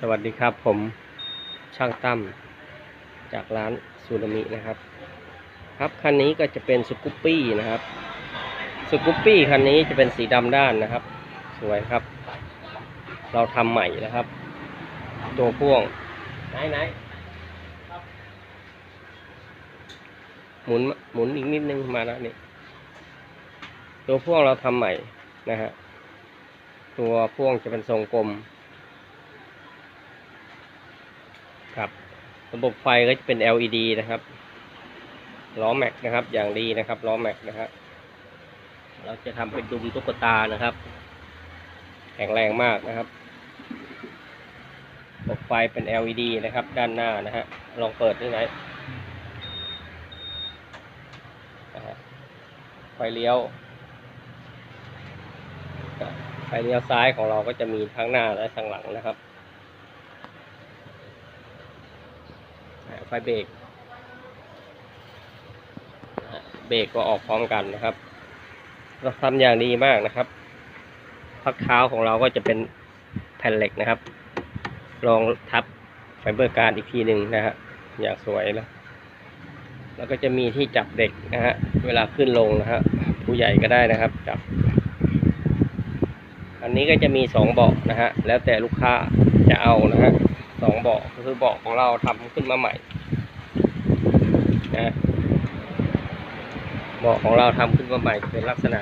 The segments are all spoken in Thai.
สวัสดีครับผมช่างตั้มจากร้านซูนามินะครับ ครับคันนี้ก็จะเป็นสกูปปี้นะครับสกูปปี้คันนี้จะเป็นสีดำด้านนะครับ สวยครับ เราทำใหม่นะครับ ตัวพ่วงไหนไหนหมุนหมุนอีกนิดนึงมาแล้วนี่ตัวพ่วงเราทำใหม่นะฮะตัวพ่วงจะเป็นทรงกลม ครับ ระบบไฟก็จะเป็น LED นะครับ ล้อแม็กนะครับ อย่างดีนะครับ ล้อแม็กนะครับ เราจะทำเป็นดุมตุ๊กตานะครับ แข็งแรงมากนะครับ ระบบไฟเป็น LED นะครับ ด้านหน้านะฮะ ลองเปิดดูไหนนะฮะไฟเลี้ยวไฟเลี้ยวซ้ายของเราก็จะมีทั้งหน้าและทั้งหลังนะครับ ไฟเบรกเบรกก็ออกพร้อมกันนะครับ เราทำอย่างดีมากนะครับ พักเท้าของเราก็จะเป็นแผ่นเหล็กนะครับ รองทับไฟเบอร์การอีกทีหนึ่งนะฮะอย่างสวยแล้วแล้วก็จะมีที่จับเด็กนะฮะเวลาขึ้นลงนะฮะผู้ใหญ่ก็ได้นะครับจับ อันนี้ก็จะมีสองเบาะนะฮะแล้วแต่ลูกค้าจะเอานะฮะสองเบาะ คือเบาะของเราทำขึ้นมาใหม่นะเบาะของเราทำขึ้นมาใหม่เป็นลักษณะ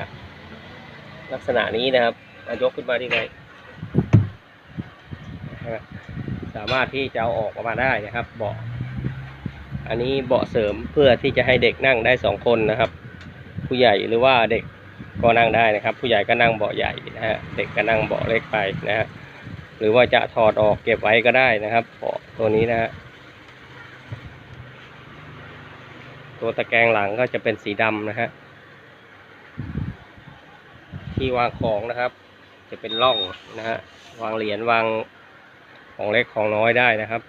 ลักษณะนี้นะครับเอายกขึ้นมาที่ไหนนะฮะสามารถที่จะเอาออกมาได้นะครับ เบาะอันนี้เบาะเสริมเพื่อที่จะให้เด็กนั่งได้สองคนนะครับ ผู้ใหญ่หรือว่าเด็กก็นั่งได้นะครับ ผู้ใหญ่ก็นั่งเบาะใหญ่นะฮะเด็กก็นั่งเบาะเล็กไปนะฮะ หรือว่าจะถอดออกเก็บไว้ก็ได้นะครับเบาะตัวนี้นะฮะตัวตะแกรงหลังก็จะเป็นสีดำนะฮะที่วางของนะครับ จะเป็นร่องนะฮะวางเหรียญวางของเล็กของน้อยได้นะครับ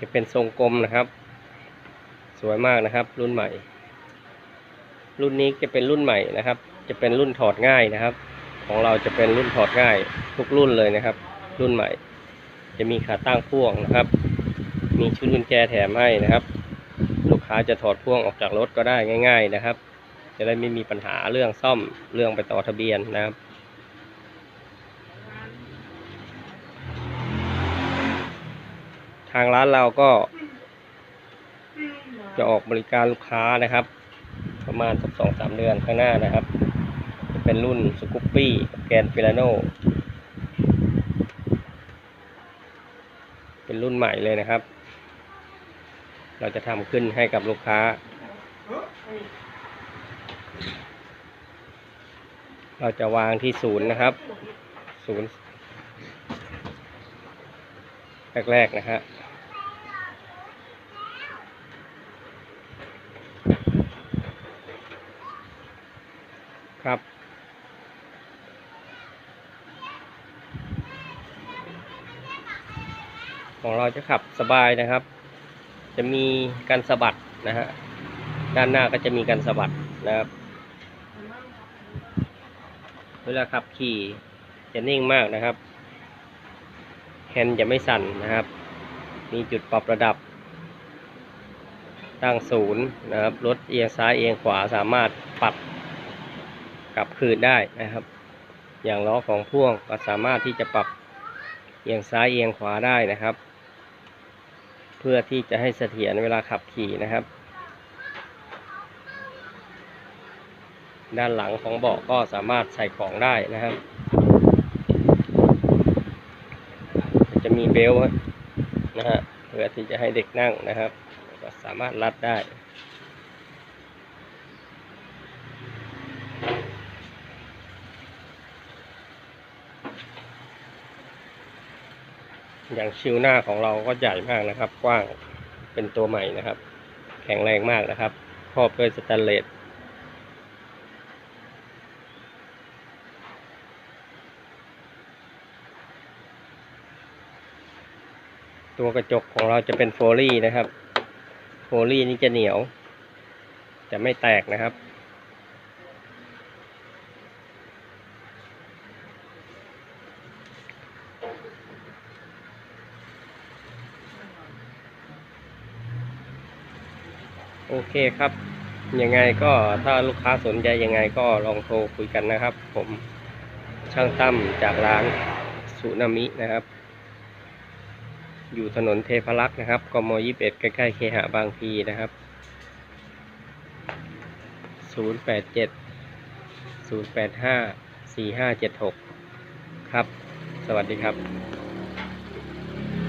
จะเป็นทรงกลมนะครับ สวยมากนะครับ รุ่นใหม่ รุ่นนี้จะเป็นรุ่นใหม่นะครับ จะเป็นรุ่นถอดง่ายนะครับ ของเราจะเป็นรุ่นถอดง่ายทุกรุ่นเลยนะครับ รุ่นใหม่ จะมีขาตั้งพ่วงนะครับ มีชุดกุญแจแถมให้นะครับ ลูกค้าจะถอดพ่วงออกจากรถก็ได้ง่าย ๆนะครับ จะได้ไม่มีปัญหาเรื่องซ่อมเรื่องไปต่อทะเบียนนะครับทางร้านเราก็จะออกบริการลูกค้านะครับ ประมาณสักสองสามเดือนข้างหน้านะครับ จะเป็นรุ่นสกูปปี้แกนฟิลาโนเป็นรุ่นใหม่เลยนะครับ เราจะทำขึ้นให้กับลูกค้า เราจะวางที่ศูนย์นะครับศูนย์แรกๆนะฮะ ครับ ของเราจะขับสบายนะครับ จะมีการสะบัดนะฮะ ด้านหน้าก็จะมีการสะบัดนะครับ เวลาขับขี่จะนิ่งมากนะครับแฮนด์จะไม่สั่นนะครับ มีจุดปรับระดับ ตั้งศูนย์นะครับ รถเอียงซ้ายเอียงขวาสามารถปรับ กลับคืนได้นะครับ อย่างล้อของพ่วงก็สามารถที่จะปรับเอียงซ้ายเอียงขวาได้นะครับ เพื่อที่จะให้เสถียรเวลาขับขี่นะครับ ด้านหลังของเบาะก็สามารถใส่ของได้นะครับ จะมีเบลต์นะฮะเพื่อที่จะให้เด็กนั่งนะครับ ก็สามารถรัดได้ อย่างชิวหน้าของเราก็ใหญ่มากนะครับ กว้างเป็นตัวใหม่นะครับ แข็งแรงมากนะครับครอบด้วยสแตนเลสตัวกระจกของเราจะเป็นโฟลี่นะครับ โฟลี่นี่จะเหนียว จะไม่แตกนะครับ โอเคครับ ยังไงก็ถ้าลูกค้าสนใจยังไงก็ลองโทรคุยกันนะครับ ผมช่างตั้มจากร้านสุนามินะครับ อยู่ถนนเทพรักษ์นะครับกมยี่สิบเอ็ดใกล้ๆเคหะบางพีนะครับศูนย์แปดเจ็ดศูนย์แปดห้าสี่ห้าเจ็ดหกครับ สวัสดีครับ